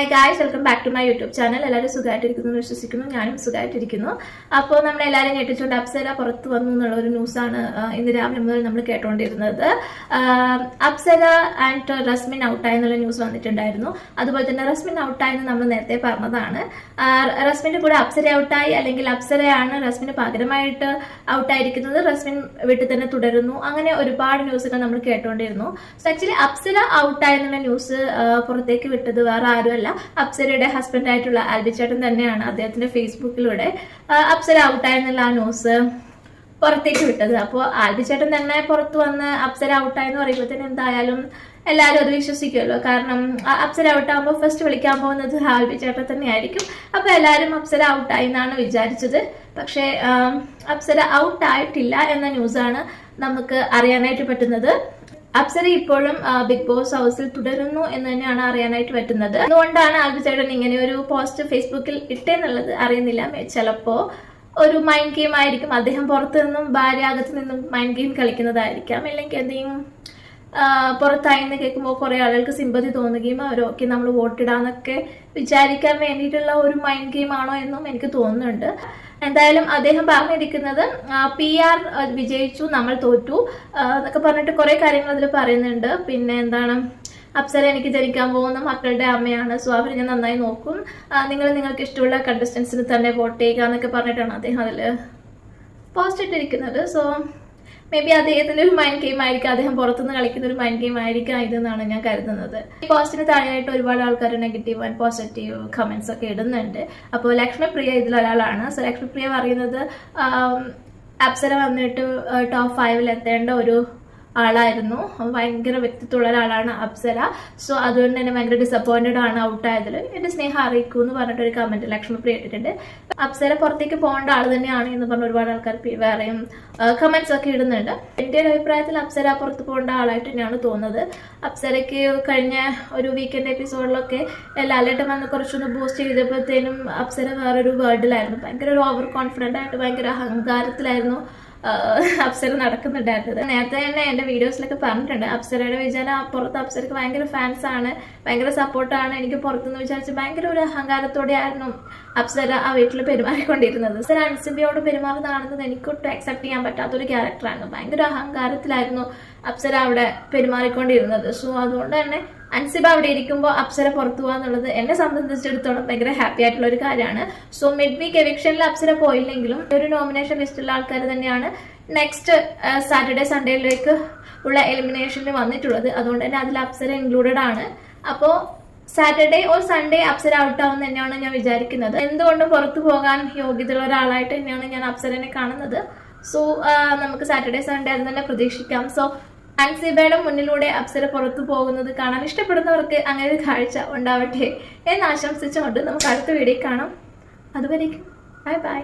Hi guys welcome back to my YouTube channel എല്ലാവരും സുഖമായിട്ടിരിക്കുന്നു എന്ന് വിശ്വസിക്കുന്നു. ഞാനും സുഖമായിട്ടിരിക്കുന്നു. അപ്പോൾ നമ്മളെല്ലാവരും എല്ലാവരും അപ്സര പുറത്ത് വന്നു എന്നുള്ള ഒരു ന്യൂസാണ് ഇന്ന് രാവിലെ മുതൽ നമ്മൾ കേട്ടുകൊണ്ടിരുന്നത് അപ്സര ആൻഡ് റസ്മിൻ ഔട്ടായി എന്നുള്ള ന്യൂസ് വന്നിട്ടുണ്ടായിരുന്നു. അതുപോലെ തന്നെ റസ്മിൻ ഔട്ടായി എന്ന് നമ്മൾ നേരത്തെ പറഞ്ഞതാണ്. റസ്മിന്റെ കൂടെ അപ്സര ഔട്ടായി അല്ലെങ്കിൽ അപ്സരയാണ് റസ്മിന് പകരമായിട്ട് ഔട്ടായിരിക്കുന്നത് റസ്മിൻ വീട്ടിൽ തന്നെ തുടരുന്നു. അങ്ങനെ ഒരുപാട് ന്യൂസുകൾ നമ്മൾ കേട്ടുകൊണ്ടിരുന്നു സോ ആക്ച്വലി അപ്സര ഔട്ടായി എന്നുള്ള ന്യൂസ് പുറത്തേക്ക് വിട്ടത് വേറെ ആരുമല്ല. അപ്സരയുടെ ഹസ്ബൻഡ് ആയിട്ടുള്ള ആൽബിച്ചേട്ടൻ തന്നെയാണ് അദ്ദേഹത്തിന്റെ ഫേസ്ബുക്കിലൂടെ അപ്സര ഔട്ടായെന്നുള്ള ആ ന്യൂസ് പുറത്തേക്ക് വിട്ടത്. അപ്പോൾ ആൽബിച്ചേട്ടൻ തന്നെ പുറത്തു വന്ന് അപ്സര ഔട്ടായെന്ന് പറയുമ്പോൾ തന്നെ എന്തായാലും എല്ലാവരും അത് വിശ്വസിക്കുമല്ലോ. കാരണം അപ്സര അപ്സര ഔട്ടാകുമ്പോൾ ഫസ്റ്റ് വിളിക്കാൻ പോകുന്നത് ആൽബിച്ചേട്ടൻ തന്നെയായിരിക്കും. അപ്പോൾ എല്ലാവരും അപ്സര ഔട്ടായി എന്നാണ് വിചാരിച്ചത്. പക്ഷേ അപ്സര ഔട്ടായിട്ടില്ല എന്ന ന്യൂസാണ് നമുക്ക് അറിയാനായിട്ട് പറ്റുന്നത്. അപ്സര ഇപ്പോഴും ബിഗ് ബോസ് ഹൗസിൽ തുടരുന്നു എന്ന് തന്നെയാണ് അറിയാനായിട്ട് പറ്റുന്നത്. അതുകൊണ്ടാണ് ആൽബിച്ചേട്ടൻ ഇങ്ങനെ ഒരു പോസ്റ്റ് ഫേസ്ബുക്കിൽ ഇട്ടേന്നുള്ളത് അറിയുന്നില്ല. ചിലപ്പോ ഒരു മൈൻഡ് ഗെയിം ആയിരിക്കും. അദ്ദേഹം പുറത്തു നിന്നും ഭാര്യ അകത്ത് നിന്നും മൈൻഡ് ഗെയിം കളിക്കുന്നതായിരിക്കാം. അല്ലെങ്കിൽ എന്തെങ്കിലും പുറത്തായി എന്ന് കേൾക്കുമ്പോൾ കുറെ ആളുകൾക്ക് സിമ്പതി തോന്നുകയും അവരൊക്കെ നമ്മൾ വോട്ടിടാന്നൊക്കെ വിചാരിക്കാൻ വേണ്ടിയിട്ടുള്ള ഒരു മൈൻഡ് ഗെയിം ആണോ എന്നും എനിക്ക് തോന്നുന്നുണ്ട്. എന്തായാലും അദ്ദേഹം പറഞ്ഞിരിക്കുന്നത് പി ആർ വിജയിച്ചു നമ്മൾ തോറ്റു എന്നൊക്കെ പറഞ്ഞിട്ട് കുറെ കാര്യങ്ങൾ അതിൽ പറയുന്നുണ്ട്. പിന്നെ എന്താണ് അപ്സര എനിക്ക് ജനിക്കാൻ പോകുന്ന മക്കളുടെ അമ്മയാണ്. സോ അവർ ഞാൻ നന്നായി നോക്കും. നിങ്ങൾ നിങ്ങൾക്ക് ഇഷ്ടമുള്ള കണ്ടസ്റ്റൻസിന് തന്നെ വോട്ട് ചെയ്യുക എന്നൊക്കെ പറഞ്ഞിട്ടാണ് അദ്ദേഹം അതിൽ പോസ്റ്റ് ഇട്ടിരിക്കുന്നത്. സോ മേ ബി അദ്ദേഹത്തിന്റെ ഒരു മൈൻഡ് ഗെയിം ആയിരിക്കും അദ്ദേഹം പുറത്തുനിന്ന് കളിക്കുന്ന ഒരു മൈൻഡ് ഗെയിം ആയിരിക്കാം ഇതെന്നാണ് ഞാൻ കരുതുന്നത്. ഈ പോസ്റ്റിന് താഴെയായിട്ട് ഒരുപാട് ആൾക്കാർ നെഗറ്റീവ് ആൻഡ് പോസിറ്റീവ് കമന്റ്സ് ഒക്കെ ഇടുന്നുണ്ട്. അപ്പോൾ ലക്ഷ്മിപ്രിയ ഇതിലൊരാളാണ്. സോ ലക്ഷ്മിപ്രിയ പറയുന്നത് അപ്സര വന്നിട്ട് ടോപ്പ് ഫൈവിൽ എത്തേണ്ട ഒരു ആളായിരുന്നു. ഭയങ്കര വ്യക്തിത്വമുള്ള ഒരാളാണ് അപ്സര സോ അതുകൊണ്ട് തന്നെ ഭയങ്കര ഡിസപ്പോയിന്റഡ് ആണ് ഔട്ടായതിൽ എന്റെ സ്നേഹം അറിയിക്കൂ എന്ന് പറഞ്ഞിട്ട് ഒരു കമന്റ് ലക്ഷ്മി പ്രിയ ഇട്ടിട്ടുണ്ട്. അപ്സര പുറത്തേക്ക് പോകേണ്ട ആൾ തന്നെയാണ് എന്ന് പറഞ്ഞ ഒരുപാട് ആൾക്കാർ വേറെയും കമന്റ്സ് ഒക്കെ ഇടുന്നുണ്ട്. എന്റെ ഒരു അഭിപ്രായത്തിൽ അപ്സര പുറത്ത് പോകേണ്ട ആളായിട്ട് തന്നെയാണ് തോന്നുന്നത്. അപ്സരയ്ക്ക് കഴിഞ്ഞ ഒരു വീക്കെൻഡ് എപ്പിസോഡിലൊക്കെ ലാലേട്ടൻ വന്ന് കുറച്ചൊന്ന് ബൂസ്റ്റ് ചെയ്തപ്പോഴത്തേനും അപ്സര വേറൊരു വേർഡിലായിരുന്നു ഭയങ്കര ഒരു ഓവർ കോൺഫിഡന്റ് ആയിട്ട് ഭയങ്കര അഹങ്കാരത്തിലായിരുന്നു. അപ്സര നടക്കുന്നുണ്ടായിരുന്നത് നേരത്തെ തന്നെ എന്റെ വീഡിയോസിലൊക്കെ പറഞ്ഞിട്ടുണ്ട്. അപ്സരയുടെ വിചാരം പുറത്ത് അപ്സരക്ക് ഭയങ്കര ഫാൻസ് ആണ്. ഭയങ്കര സപ്പോർട്ടാണ് എനിക്ക് പുറത്തുനിന്ന് വിചാരിച്ച് ഭയങ്കര ഒരു അഹങ്കാരത്തോടെ ആയിരുന്നു അപ്സര ആ വീട്ടിൽ പെരുമാറിക്കൊണ്ടിരുന്നത് അപ്സര അൻസിബിയോട് പെരുമാറുന്ന കാണുന്നത് എനിക്കൊട്ടും അക്സെപ്റ്റ് ചെയ്യാൻ പറ്റാത്ത ഒരു ക്യാരക്ടറായിരുന്നു ഭയങ്കര അഹങ്കാരത്തിലായിരുന്നു അപ്സര അവിടെ പെരുമാറിക്കൊണ്ടിരുന്നത്. സോ അതുകൊണ്ട് തന്നെ അൻസിബ അവിടെ ഇരിക്കുമ്പോൾ അപ്സര പുറത്തു പോകാന്നുള്ളത് എന്നെ സംബന്ധിച്ചിടത്തോളം ഭയങ്കര ഹാപ്പി ആയിട്ടുള്ള ഒരു കാര്യമാണ്. സോ മിഡ് വീക്ക് എവിക്ഷനിൽ അപ്സര പോയില്ലെങ്കിലും ഒരു നോമിനേഷൻ ലിസ്റ്റുള്ള ആൾക്കാർ തന്നെയാണ് നെക്സ്റ്റ് സാറ്റർഡേ സൺഡേയിലേക്ക് ഉള്ള എലിമിനേഷനിൽ വന്നിട്ടുള്ളത്. അതുകൊണ്ട് തന്നെ അതിൽ അപ്സര ഇൻക്ലൂഡഡ് ആണ്. അപ്പോൾ Saturday or Sunday Apsara out ആവും തന്നെയാണ് ഞാൻ വിചാരിക്കുന്നത്. എന്തുകൊണ്ടും പുറത്തു പോകാൻ യോഗ്യതയുള്ള ഒരാളായിട്ട് തന്നെയാണ് ഞാൻ അപ്സരനെ കാണുന്നത്. സോ നമുക്ക് സാറ്റർഡേ സൺഡേ അത് തന്നെ പ്രതീക്ഷിക്കാം. സോ അൻസിബയുടെ മുന്നിലൂടെ അപ്സര പുറത്തു പോകുന്നത് കാണാൻ ഇഷ്ടപ്പെടുന്നവർക്ക് അങ്ങനെ ഒരു കാഴ്ച ഉണ്ടാവട്ടെ എന്ന് ആശംസിച്ചുകൊണ്ട് നമുക്ക് അടുത്ത വീഡിയോ കാണാം. അതുവരേക്കും. Bye bye